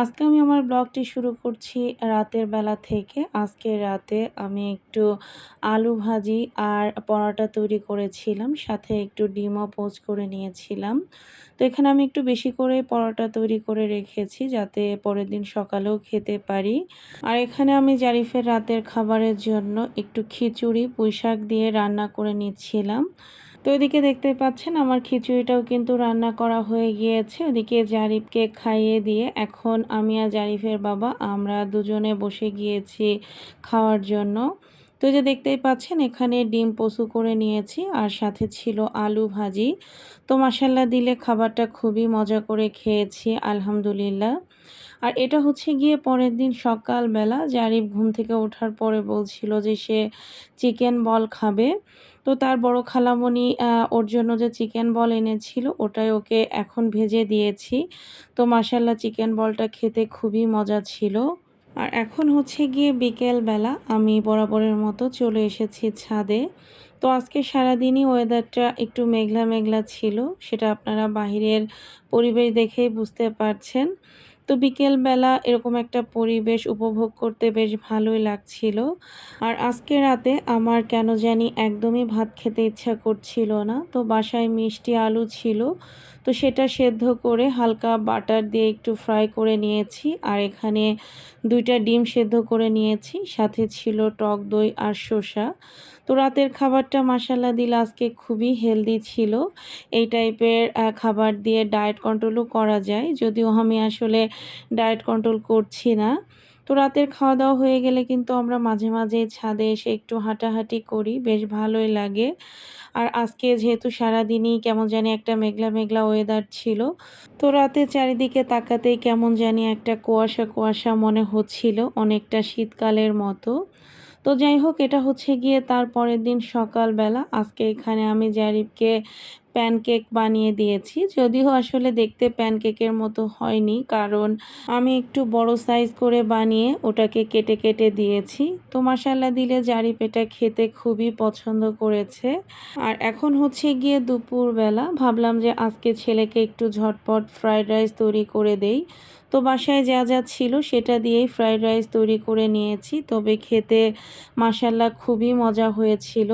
আজকে আমি আমার ব্লগটি শুরু করছি রাতের বেলা থেকে। আজকে রাতে আমি একটু আলু ভাজি আর পরোটা তৈরি করেছিলাম, সাথে একটু ডিমও পোস্ট করে নিয়েছিলাম। তো এখানে আমি একটু বেশি করে পরোটা তৈরি করে রেখেছি, যাতে পরের দিন সকালেও খেতে পারি। আর এখানে আমি জারিফের রাতের খাবারের জন্য একটু খিচুড়ি, পুঁইশাক দিয়ে রান্না করে নিচ্ছিলাম। তো এদিকে দেখতে পাচ্ছেন আমার খিচুড়িটাও কিন্তু রান্না করা হয়ে গিয়েছে। ওদিকে জারিফকে খাইয়ে দিয়ে এখন আমি আর জারিফের বাবা আমরা দুজনে বসে গিয়েছি খাওয়ার জন্য। তো যে দেখতেই পাচ্ছেন এখানে ডিম পশু করে নিয়েছি আর সাথে ছিল আলু ভাজি। তো মশাল্লা দিলে খাবারটা খুবই মজা করে খেয়েছি, আলহামদুলিল্লাহ। আর এটা হচ্ছে গিয়ে পরের দিন সকালবেলা, জারিফ ঘুম থেকে ওঠার পরে বলছিল যে সে চিকেন বল খাবে। তো তার বড় খালামণি ওর জন্য যে চিকেন বল এনেছিল, ওটাই ওকে এখন ভেজে দিয়েছি। তো মাসাল্লাহ চিকেন বলটা খেতে খুবই মজা ছিল। আর এখন হচ্ছে গিয়ে বিকেলবেলা আমি বরাবরের মতো চলে এসেছি ছাদে। তো আজকে সারাদিনই ওয়েদারটা একটু মেঘলা মেঘলা ছিল, সেটা আপনারা বাহিরের পরিবেশ দেখেই বুঝতে পারছেন। তো বিকেলবেলা এরকম একটা পরিবেশ উপভোগ করতে বেশ ভালোই লাগছিল। আর আজকে রাতে আমার কেন জানি একদমই ভাত খেতে ইচ্ছা করছিল না। তো বাসায় মিষ্টি আলু ছিল। তো সেটা সেদ্ধ করে হালকা বাটার দিয়ে একটু ফ্রাই করে নিয়েছি। আর এখানে দুইটা ডিম সেদ্ধ করে নিয়েছি, সাথে ছিল টক দই আর শসা। তো রাতের খাবারটা মাসাল্লা দিলে, আজকে খুবই হেলদি ছিল। এই টাইপের খাবার দিয়ে ডায়েট কন্ট্রোলও করা যায়। যদিও আমি আসলে ডায়েট কন্ট্রোল করছি না। তো রাতের খাওয়া দাওয়া হয়ে গেলে কিন্তু আমরা মাঝে মাঝে ছাদে এসে একটু হাঁটাহাঁটি করি, বেশ ভালোই লাগে। আর আজকে যেহেতু সারাদিনই কেমন জানি একটা মেঘলা মেঘলা ওয়েদার ছিল, তো রাতে চারিদিকে তাকাতেই কেমন জানি একটা কুয়াশা কুয়াশা মনে হচ্ছিল অনেকটা শীতকালের মতো। তো যাই হোক, এটা হচ্ছে গিয়ে তার পরের দিন সকালবেলা। আজকে এখানে আমি জারিফকে প্যানকেক বানিয়ে দিয়েছি। যদিও আসলে দেখতে প্যানকেকের মতো হয়নি, কারণ আমি একটু বড় সাইজ করে বানিয়ে ওটাকে কেটে কেটে দিয়েছি। তো মশালা দিলে জারিপ এটা খেতে খুবই পছন্দ করেছে। আর এখন হচ্ছে গিয়ে দুপুরবেলা। ভাবলাম যে আজকে ছেলেকে একটু ঝটপট ফ্রাইড রাইস তৈরি করে দেই। তো বাসায় যা যা ছিল সেটা দিয়েই ফ্রাইড রাইস তৈরি করে নিয়েছি। তবে খেতে মাসাল্লা খুবই মজা হয়েছিল।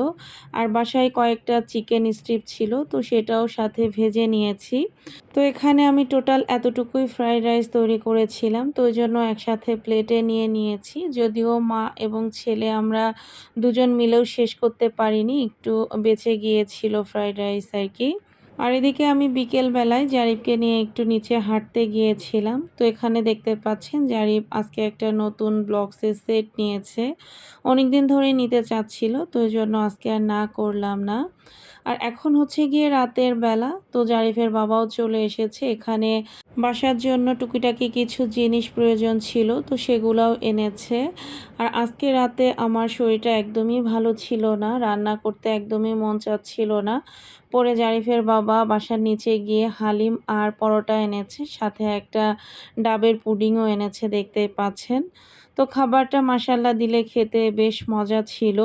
আর বাসায় কয়েকটা চিকেন স্ট্রিপ ছিল। তো সেটাও সাথে ভেজে নিয়েছি। তো এখানে আমি টোটাল এতটুকুই ফ্রাইড রাইস তৈরি করেছিলাম। তো ওই জন্য একসাথে প্লেটে নিয়ে নিয়েছি। যদিও মা এবং ছেলে আমরা দুজন মিলেও শেষ করতে পারিনি। একটু বেঁচে গিয়েছিল ফ্রাইড রাইস আর কি। আর এদিকে আমি বিকেল বেলায় জারিফকে নিয়ে একটু নিচে হাঁটতে গিয়েছিলাম। তো এখানে দেখতে পাচ্ছেন জারিফ আজকে একটা নতুন ব্লগসের সেট নিয়েছে। অনেক দিন ধরে নিতে চাচ্ছিল, তো জন্য আজকে আর না করলাম না। আর এখন হচ্ছে গিয়ে রাতের বেলা, তো জারিফের বাবাও চলে এসেছে এখানে। বাসার জন্য টুকিটাকি কিছু জিনিস প্রয়োজন ছিল, তো সেগুলোও এনেছে। আর আজকে রাতে আমার শরীরটা একদমই ভালো ছিল না, রান্না করতে একদমই মন চাচ্ছিল না। পরে জারিফের বাবা বাসার নিচে গিয়ে হালিম আর পরোটা এনেছে, সাথে একটা ডাবের পুডিংও এনেছে, দেখতে পাচ্ছেন। তো খাবারটা মাসাল্লা দিলে খেতে বেশ মজা ছিল।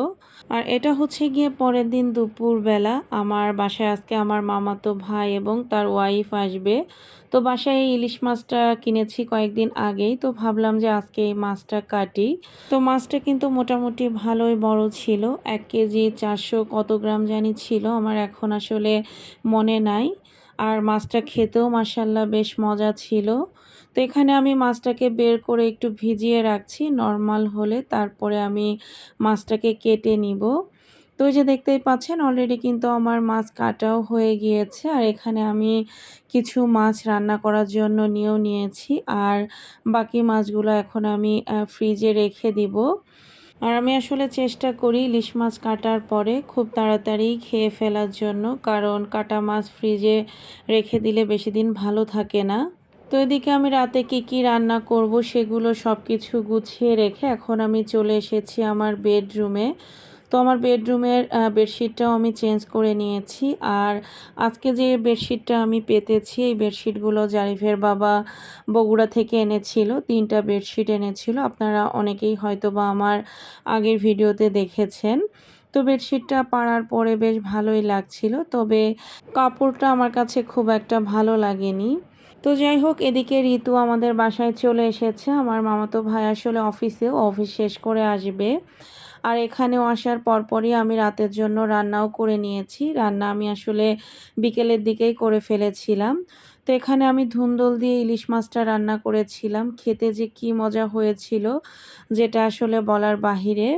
আর এটা হচ্ছে গিয়ে পরের দিন দুপুরবেলা। আমার বাসায় আজকে আমার মামাতো ভাই এবং তার ওয়াইফ আসবে। তো বাসায় এই ইলিশ মাছটা কিনেছি কয়েকদিন আগেই। তো ভাবলাম যে আজকে এই মাছটা কাটি। তো মাছটা কিন্তু মোটামুটি ভালোই বড় ছিল। এক কেজি চারশো কত গ্রাম জানি ছিল। আমার এখন আসলে মনে নাই। আর মাছটা খেতেও মাসাল্লাহ বেশ মজা ছিল। তো এখানে আমি মাছটাকে বের করে একটু ভিজিয়ে রাখছি, নর্মাল হলে তারপরে আমি মাছটাকে কেটে নিব। তো যে দেখতেই পাচ্ছেন অলরেডি কিন্তু আমার মাছ কাটাও হয়ে গিয়েছে। আর এখানে আমি কিছু মাছ রান্না করার জন্য নিয়েও নিয়েছি। আর বাকি মাছগুলো এখন আমি ফ্রিজে রেখে দিব। আর আমি আসলে চেষ্টা করি ইলিশ মাছ কাটার পরে খুব তাড়াতাড়ি খেয়ে ফেলার জন্য, কারণ কাটা মাছ ফ্রিজে রেখে দিলে বেশি দিন ভালো থাকে না। তো এদিকে আমি রাতে কী কী রান্না করব সেগুলো সব কিছু গুছিয়ে রেখে এখন আমি চলে এসেছি আমার বেডরুমে। তো আমার বেডরুমের বেডশিটটাও আমি চেঞ্জ করে নিয়েছি। আর আজকে যে বেডশিটটা আমি পেতেছি, এই বেডশিটগুলো জারিফের বাবা বগুড়া থেকে এনেছিল, তিনটা বেডশিট এনেছিল। আপনারা অনেকেই হয়তো বা আমার আগের ভিডিওতে দেখেছেন। তো বেডশিটটা পাড়ার পরে বেশ ভালোই লাগছিল, তবে কাপড়টা আমার কাছে খুব একটা ভালো লাগেনি। তো যাই হোক, এদিকে ঋতু আমাদের বাসায় চলে এসেছে। আমার মামাতো ভাই আসলে অফিসেও অফিস শেষ করে আসবে। আর এখানেও আসার পরপরই আমি রাতের জন্য রান্নাও করে নিয়েছি। রান্না আমি আসলে বিকেলের দিকেই করে ফেলেছিলাম। তো এখানে আমি ধুন্দল দিয়ে ইলিশ মাছটা রান্না করেছিলাম। খেতে যে কি মজা হয়েছিল যেটা আসলে বলার বাহিরে।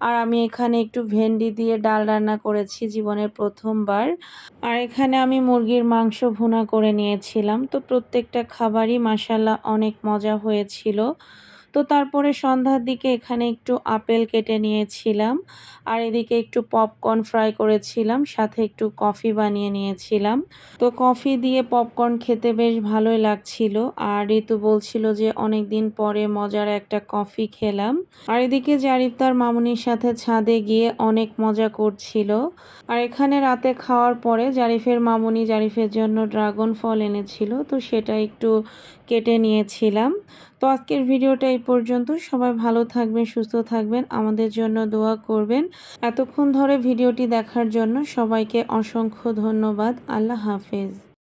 আর আমি এখানে একটু ভেন্ডি দিয়ে ডাল রান্না করেছি জীবনের প্রথমবার। আর এখানে আমি মুরগির মাংস ভুনা করে নিয়েছিলাম। তো প্রত্যেকটা খাবারই মাসাল্লাহ অনেক মজা হয়েছিল। তো তারপরে সন্ধ্যার দিকে এখানে একটু আপেল কেটে নিয়েছিলাম। আর এদিকে একটু পপকর্ন ফ্রাই করেছিলাম, সাথে একটু কফি বানিয়ে নিয়েছিলাম। তো কফি দিয়ে পপকর্ন খেতে বেশ ভালোই লাগছিল। আর ঋতু বলছিল যে অনেক দিন পরে মজার একটা কফি খেলাম। আর এদিকে জারিফ তার মামুনির সাথে ছাদে গিয়ে অনেক মজা করছিল। আর এখানে রাতে খাওয়ার পরে জারিফের মামুনি জারিফের জন্য ড্রাগন ফল এনেছিল, তো সেটা একটু কেটে নিয়েছিলাম। তো আজকের ভিডিওটা এই পর্যন্ত। সবাই ভালো থাকবেন, সুস্থ থাকবেন, আমাদের জন্য দোয়া করবেন। এতক্ষণ ধরে ভিডিওটি দেখার জন্য সবাইকে অসংখ্য ধন্যবাদ। আল্লাহ হাফেজ।